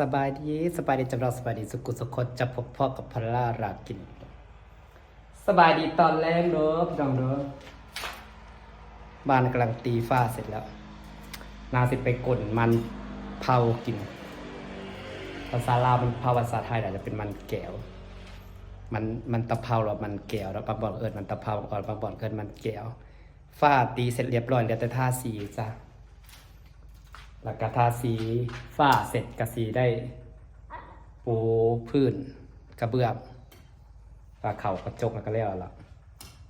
สบายดีสบายดีจำเราสบายดีสุกุสุขคนจะพบพ่อกับพลารากิน สบายดีตอนแรกเด้อพี่น้องเด้อบ้านกำลังตีฟ้าเสร็จแล้ว นาสิไปกดมันเผากินภาษาลาวมันภาษาไทยอาจจะเป็นมันแก้ว มันมันตะเภาหรอมันแก้วแล้วบางบ่อนเอิญมันตะเภาก่อนบางบ่อนเอิญมันแก้วฟ้าตีเสร็จเรียบร้อยเหลือแต่ท่าสีจ้ะ แล้วก็ทาสีฝ้าเสร็จกระสีได้ ปูพื้นกระเบื้องปลาเข่ากระจกแล้วก็แล้วละ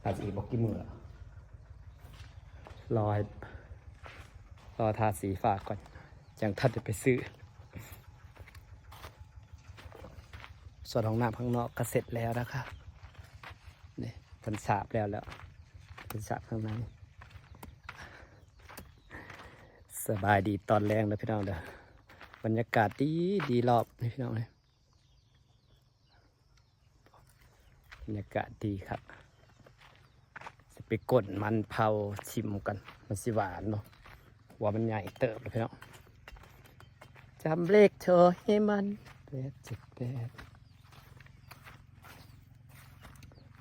อาจจะอีกบอกกี่มือรอให้รอทาสีฝ้าก่อนยังทัดจะไปซื้อ ส่วนของน้ำข้างนอกก็เสร็จแล้วนะคะนี่เป็นสาบแล้วแล้วเป็นสาบข้างใน สบายดีตอนแรงเลยพี่น้องเด้อบรรยากาศดีดีรอบนี่พี่น้องเลยบรรยากาศดีครับจะไปกดมันเผาชิมกัน มันสิหวานเนาะว่ามันใหญ่เติบเลยพี่น้องจำเลขเธอให้มันแปดเจ็ดแปด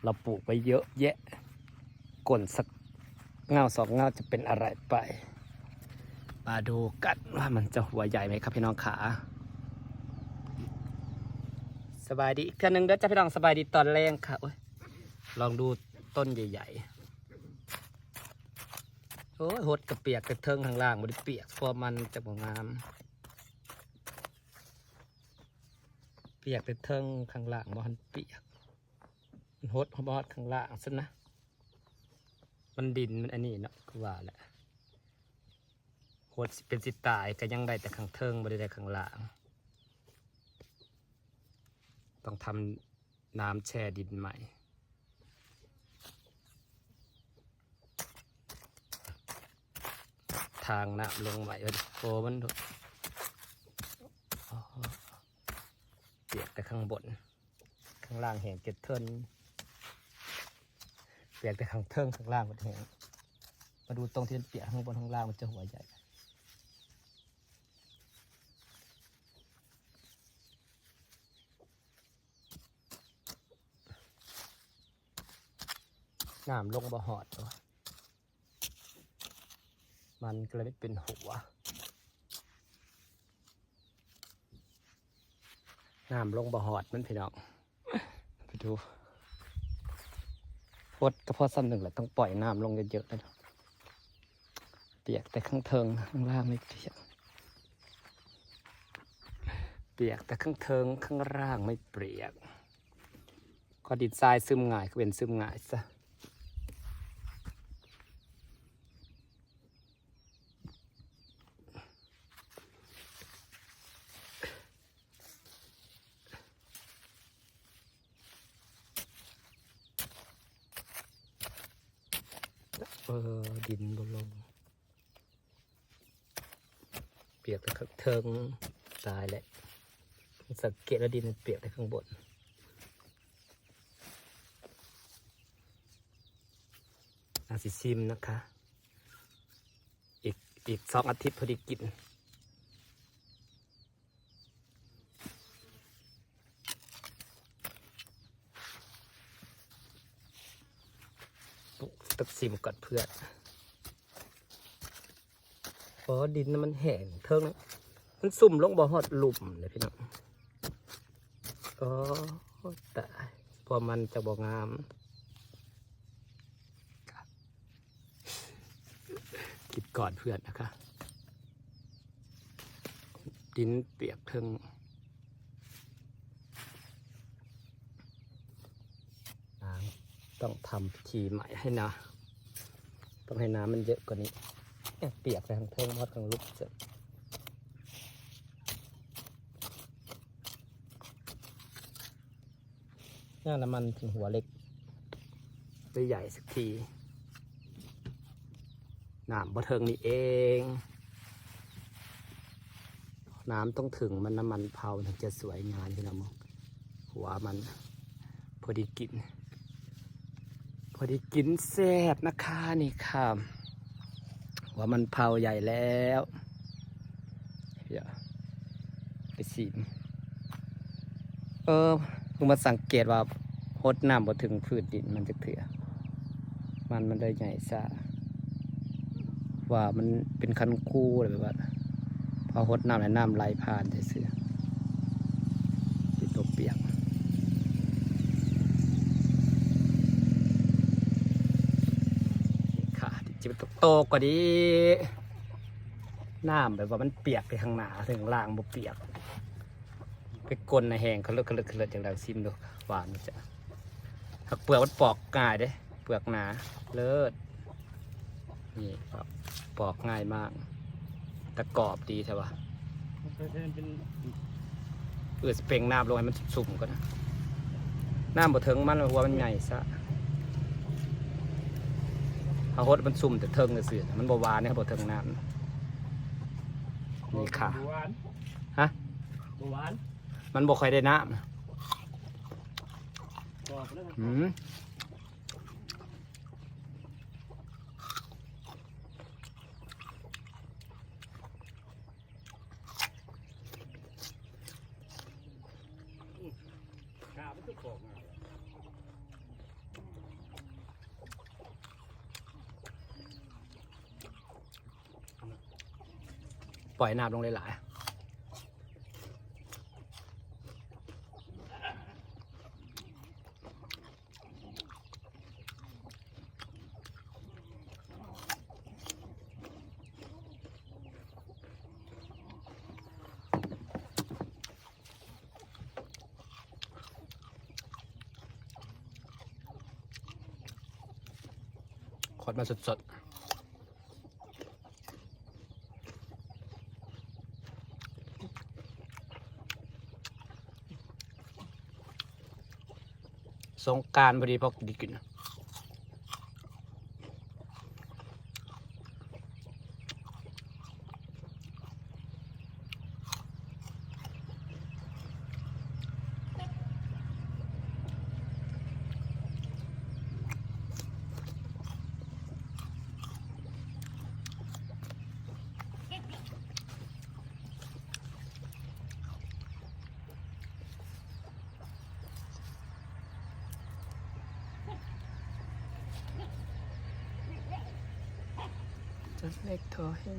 เราปลูกไปเยอะแยะกลสักเงาสองเงาจะเป็นอะไรไป มาดูกันว่ามันจะหัวใหญ่ไหมครับพี่น้องขาสบายดีอีกเทื่อหนึ่งเด้อจ้าพี่น้องสบายดีตอนแรงค่ะโอ้ยลองดูต้นใหญ่ๆโอ้ยหดกระเปียกกระเทิงข้างล่างบริเปียกเพราะมันจะบ่งาม เปียกกระเทิงข้างล่างบ่ทันเปียกมันหดบอดข้างล่างซะนะมันดินมันอันนี้เนาะกว่าแหละ ตรเป็นสิตายก็ยังได้แต่ข้างเทิงไม่ได้ได้ข้างหลังต้องทำน้ำแช่ดินใหม่ทางน้ำลงใหม่เออโอ้มันโดดอ๋อเปียกแต่ข้างบน ข้างล่างแห้งเก็ดเทินเปียกแต่ข้างเทิงข้างล่างมันแห้งมาดูตรงที่มันเปียกข้างบนข้างล่างมันจะหัวใหญ่ น้ำลงบ่หอดตัวมันก็เลยเป็นหัว น้ำลงบ่หอดมันพี่น้องไปดูพดกระเพาะซ้ำหนึ่งแหละต้องปล่อยน้ำลงเยอะๆเลยเปียกแต่ข้างเทิงข้างล่างไม่เปียก เปียกแต่ข้างเทิงข้างล่างไม่เปียก ก็ดินทรายซึมง่ายก็เป็นซึมง่ายซะ เออดินบนลง เปียกแต่ข้างเทิงตายแหละ สังเกตแล้วดินมันเปียกแต่ข้างบนอาสิซิมนะคะ อีกอีกสองอาทิตย์พอดีกินตักซิมก่อนเพื่อน พราะดินมันแห้งเทิงมันสุ่มลงบ่อหอดหลุมเลยพี่น้องก็ตายพอมันจะบ่งามคิดก่อนเพื่อนนะคะ ดินเปียกเทิงต้องทำพิธีใหม่ให้นะ ต้องให้น้ำมันเยอะกว่านี้ เปียกไปทางเทิงมอดทางลุกเสร็จย่าน้ำมันถึงหัวเล็กไปใหญ่สักทีน้ำบ่เทิงนี่เอง น้ำต้องถึงมันน้ำมันเผาถึงจะสวยงามที่เรามองหัวมัน พอดีกิน พอดีกินแซ่บนะคะนี่ค่ะ หัวมันเผาใหญ่แล้วเดี๋ยวไปสีเออเพิ่งมาสังเกตว่าหดน้ำบ่ถึงพื้นดินมันจะเถื่อมันมันเลยใหญ่ซะว่ามันเป็นคันคู่อะไรแบบว่าพอหดน้ำแล้วน้ำไหลผ่านเสื่อๆที่ตัวเปียก ค่ะ จิบโตกกว่านี้น้ำแบบว่ามันเปียกไปข้างหน้าถึงล่างบ่เปียก ไปกลนในแหงเขาเลิกเขาเลิกเขาเลิกจากเราซิมดูหวานจะหักเปลือกมันปอกง่ายเด้เปลือกหนาเลิศนี่ครับปอกง่ายมากแต่กรอบดีใช่ปะเป็นเออสเปรงน้ำลงให้มันสุ่มก่อนะน้ำบ่เทิงมันเพราะว่ามันใหญ่ซะ เอาหดมันสุ่มแต่เทิงเสื่อๆมันบ่หวานเนี่ยบ่เทิงน้ำนี่ค่ะหวานฮะหวานมันบ่ค่อยได้น้กรอบแล้วำหืม ข้าวมันจะกรอบ ปล่อยน้ำลงหลายๆขดมาสดๆ งการพอดีพอดีกิน จะเล็กเธอให้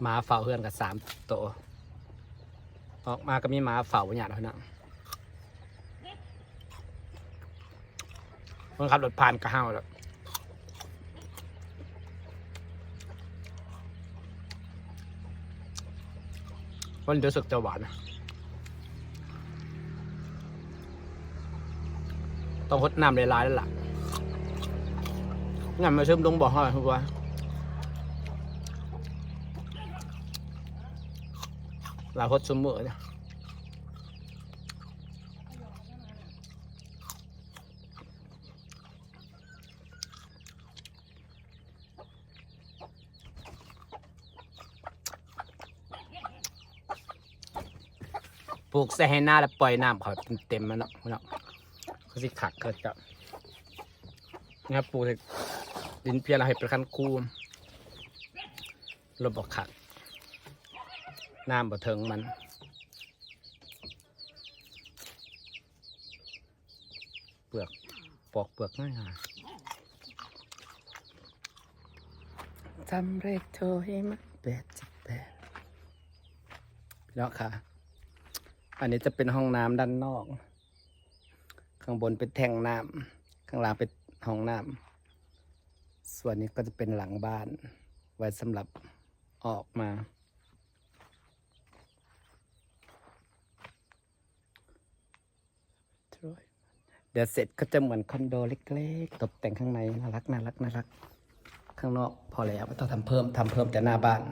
หมาเฝ้าเพื่อนกับสามตัวออกมาก็มีหมาเฝ้าอย่างเท่านั้นคนขับรถผ่านก็ห้าวแล้ววันนี้รู้สึกจะหวานนะต้องหดน้ำหลายๆแล้วล่ะ งั้นมาชื่อมลงบ่อห้อยคือว่าลาพดสมเมื่อเนี่ยปลูกใส่ให้หน้าแล้วปล่อยน้ำเขาเต็มๆมันเนาะเนาะเขาสิขักเกิดกับเนี่ยปลูกใส่ ดินเพียเราให้เป็นคันคูมระบบขัดน้ำบ่เทิงมันเปลือกปอกเปลือกง่ายหาจำเรกโทรให้มันแปดสิบแปดพี่น้องค่ะ อันนี้จะเป็นห้องน้ำด้านนอก ข้างบนเป็นแทงน้ำข้างล่างเป็นห้องน้ำ ส่วนนี้ก็จะเป็นหลังบ้าน ไว้สำหรับออกมา เดี๋ยวเสร็จก็จะเหมือนคอนโดเล็กๆ ตกแต่งข้างในน่ารักน่ารักน่ารัก ข้างนอกพอแล้วไม่ต้องทำเพิ่มทำเพิ่มแต่หน้าบ้าน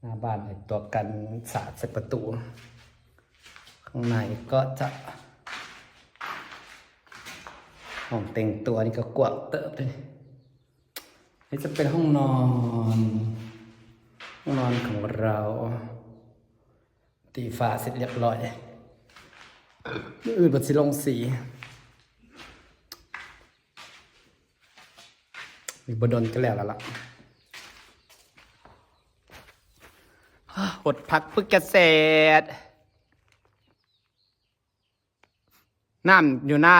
หน้าบ้านไอ้ตัวกันสาดใส่ประตู ข้างในก็จะห้องแต่งตัวนี่ก็กว้างเติบเลย นี่จะเป็นห้องนอน ห้องนอนของเรา ตีฟ้าเสร็จเรียบร้อยมื้ออื่นบัดสิลงสีอีกบดนก็แล้วล้วล่ะอดพักพึกเกษตรน้ำอยู่หน้า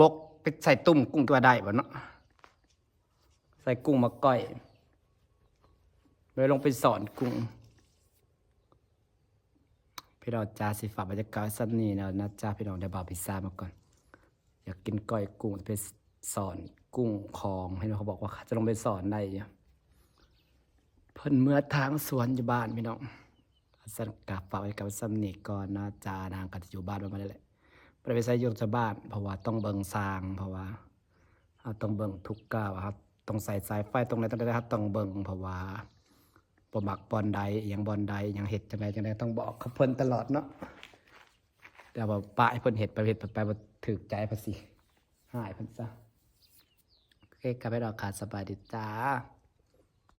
บกไปใส่ตุ่มกุ้งตัวใดบ่เนาะ ใส่กุ้งมาก้อยเลยลงไปสอนกุ้งพี่น้องจ้าสิฝากบรรยากาศสักนี้นะนะจ้าพี่น้องได้บ่าวพิซซ่ามาก่อน อยากกินก้อยกุ้งไปสอนกุ้งคองให้น้องเขาบอกว่าจะลงไปสอนได้เพิ่นเมื่อทางสวนอยู่บ้านพี่น้องสันกับฝากไว้กับซัมนี่ก่อนนะจ้านางก็จะอยู่บ้านมาณนี้แหละไปไปใส่ยุ่งชาวบ้าน เพราะว่าต้องเบิ่งสร้าง เพราะว่าเราต้องเบิ่งทุกก้าวะครับ ต้องใส่สายไฟตรงไหนต้องได้ครับต้องเบิ่งเพราะว่าบ่มักบอลใดอย่างบอลใดอย่างเห็ดจังไดจังไดต้องบอกเขาเพิ่นตลอดเนาะแต่ว่าป้าให้เพิ่นเห็ดไปเห็ดไปบ่ถูกใจภาษีหายเพิ่นซะโอเคกลับไปดอกขาดสบายดีจ้า